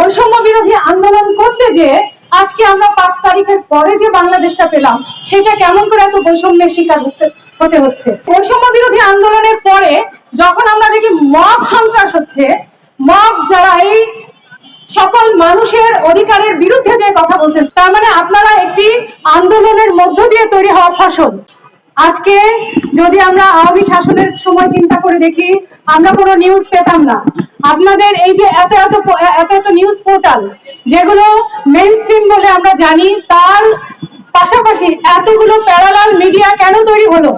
বৈষম্য বিরোধী আন্দোলন করতে যে আজকে আমরা পাঁচ তারিখের পরে যে বাংলাদেশটা পেলাম, সেটা কেমন করে এত বৈষম্যের শিকার হতে হচ্ছে? বৈষম্য বিরোধী আন্দোলনের পরে যখন আমরা দেখি মব সন্ত্রাস হচ্ছে, মব যারা এই সকল মানুষের অধিকারের বিরুদ্ধে যে কথা বলছেন, তার মানে আপনারা একটি আন্দোলনের মধ্য দিয়ে তৈরি হওয়া ফসল। আজকে যদি আমরা আওয়ামী শাসনের সময় চিন্তা করে দেখি, আমরা কোনো নিউজ পেতাম না। আপনাদের এই যে এত এত এত এত নিউজ পোর্টাল যেগুলো মেন স্ট্রিম বলে আমরা জানি, তার পাশাপাশি এতগুলো প্যারালাল মিডিয়া কেন তৈরি হলো?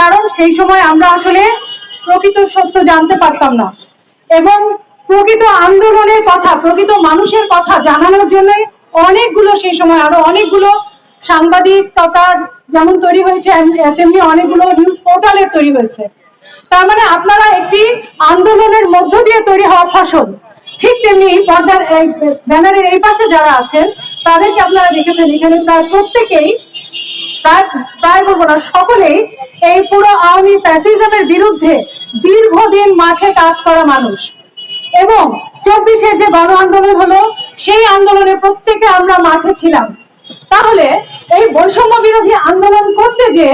কারণ সেই সময় আমরা আসলে প্রকৃত সত্য জানতে পারতাম না। এবং প্রকৃত আন্দোলনের কথা, প্রকৃত মানুষের কথা জানানোর জন্য অনেকগুলো সেই সময় আরও অনেকগুলো সাংবাদিকতা যেমন তৈরি হয়েছে তেমনি অনেকগুলো নিউজ পোর্টালের তৈরি হয়েছে। তার মানে আপনারা একটি আন্দোলনের মধ্য দিয়ে তৈরি হওয়া ফসল। ঠিক তেমনি পর্দার ব্যানারের এই পাশে যারা আছেন, তাদেরকে আপনারা দেখেছেন, এখানে প্রায় প্রত্যেকেই, প্রায় বলব না, সকলেই এই পুরো আওয়ামী ফ্যাসিজমের বিরুদ্ধে দীর্ঘদিন মাঠে কাজ করা মানুষ। এবং চব্বিশের যে গণ আন্দোলন হলো, সেই আন্দোলনে প্রত্যেকে আমরা মাঠে ছিলাম। তাহলে এই বৈষম্য বিরোধী আন্দোলন করতে যে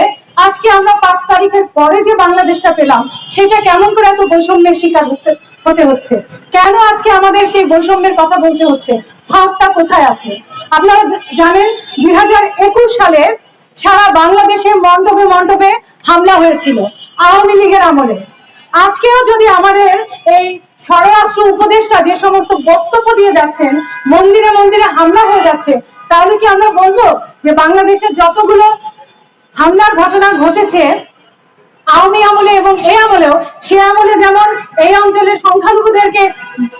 আজকে আমরা পাঁচ তারিখের পরে যে বাংলাদেশটা পেলাম, সেটা কেমন করে এত বৈষম্যের শিকার হতে হতে হচ্ছে? কেন আজকে আমাদের সেই বৈষম্যের কথা বলতে হচ্ছে? ফাঁকটা কোথায় আছে? আপনারা জানেন, দুই হাজার একুশ সালে সারা বাংলাদেশে মণ্ডপে মণ্ডপে হামলা হয়েছিল, আওয়ামী লীগের আমলে। আজকেও যদি আমাদের এই স্বরাষ্ট্র উপদেষ্টা যে সমস্ত বক্তব্য দিয়ে যাচ্ছেন, মন্দিরে মন্দিরে হামলা হয়ে যাচ্ছে, তাহলে কি আমরা বলব যে বাংলাদেশের যতগুলো হামলার ঘটনা ঘটেছে, আওয়ামী আমলে এবং এই আমলেও, সে আমলে যেমন এই অঞ্চলের সংখ্যালঘুদেরকে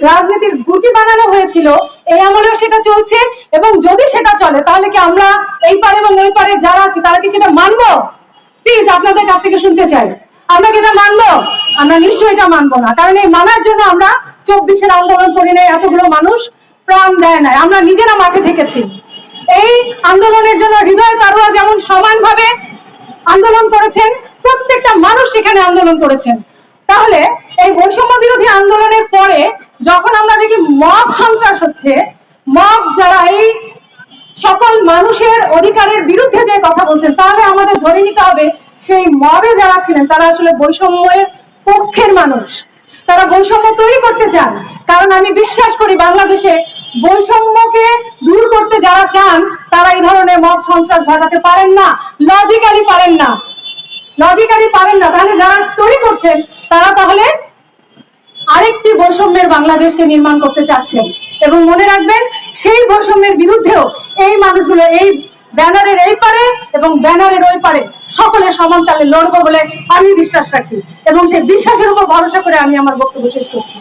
রাজনীতির গুটি বানানো হয়েছিল এই আমলেও সেটা চলছে এবং যদি সেটা চলে, তাহলে কি আমরা এই পারে এবং ওই পারে যারা আছি, তারা কি সেটা মানবো? প্লিজ আপনাদের কাছ থেকে শুনতে চাই। আমরা কি এটা মানবো? আমরা নিশ্চয়ই এটা মানবো না। কারণ এই মানার জন্য আমরা চব্বিশের আন্দোলন করি নাই, এতগুলো মানুষ প্রাণ দেয় নাই। আমরা নিজেরা মাঠে থেকেছি। এই আন্দোলনের জন্য হৃদয় কারোয়া যেমন সমানভাবে আন্দোলন করেছেন, প্রত্যেকটা মানুষ সেখানে আন্দোলন করেছেন। তাহলে এই বৈষম্য বিরোধী আন্দোলনের পরে যখন আমরা দেখি মব সন্ত্রাস হচ্ছে, মব যারা এই সকল মানুষের অধিকারের বিরুদ্ধে যে কথা বলছেন, তাহলে আমাদের ধরে নিতে হবে সেই মবে যারা ছিলেন, তারা আসলে বৈষম্যের পক্ষের মানুষ। তারা বৈষম্য তৈরি করতে চান। কারণ আমি বিশ্বাস করি বাংলাদেশে বৈষম্যকে দূর করতে যারা চান, তারা এই ধরনের সন্ত্রাস ঘটাতে পারেন না। লজিক্যালি পারেন না। লজিক্যালি পারেন না। তাহলে যারা তৈরি করছেন, তারা তাহলে আরেকটি বৈষম্যের বাংলাদেশকে নির্মাণ করতে চাচ্ছেন। এবং মনে রাখবেন, সেই বৈষম্যের বিরুদ্ধেও এই মানুষগুলো এই ব্যানারের এই পারে এবং ব্যানারের ওই পারে সকলে সমান তালে লড়বো বলে আমি বিশ্বাস রাখি। এবং সেই বিশ্বাসের উপর ভরসা করে আমি আমার বক্তব্য শেষ করছি।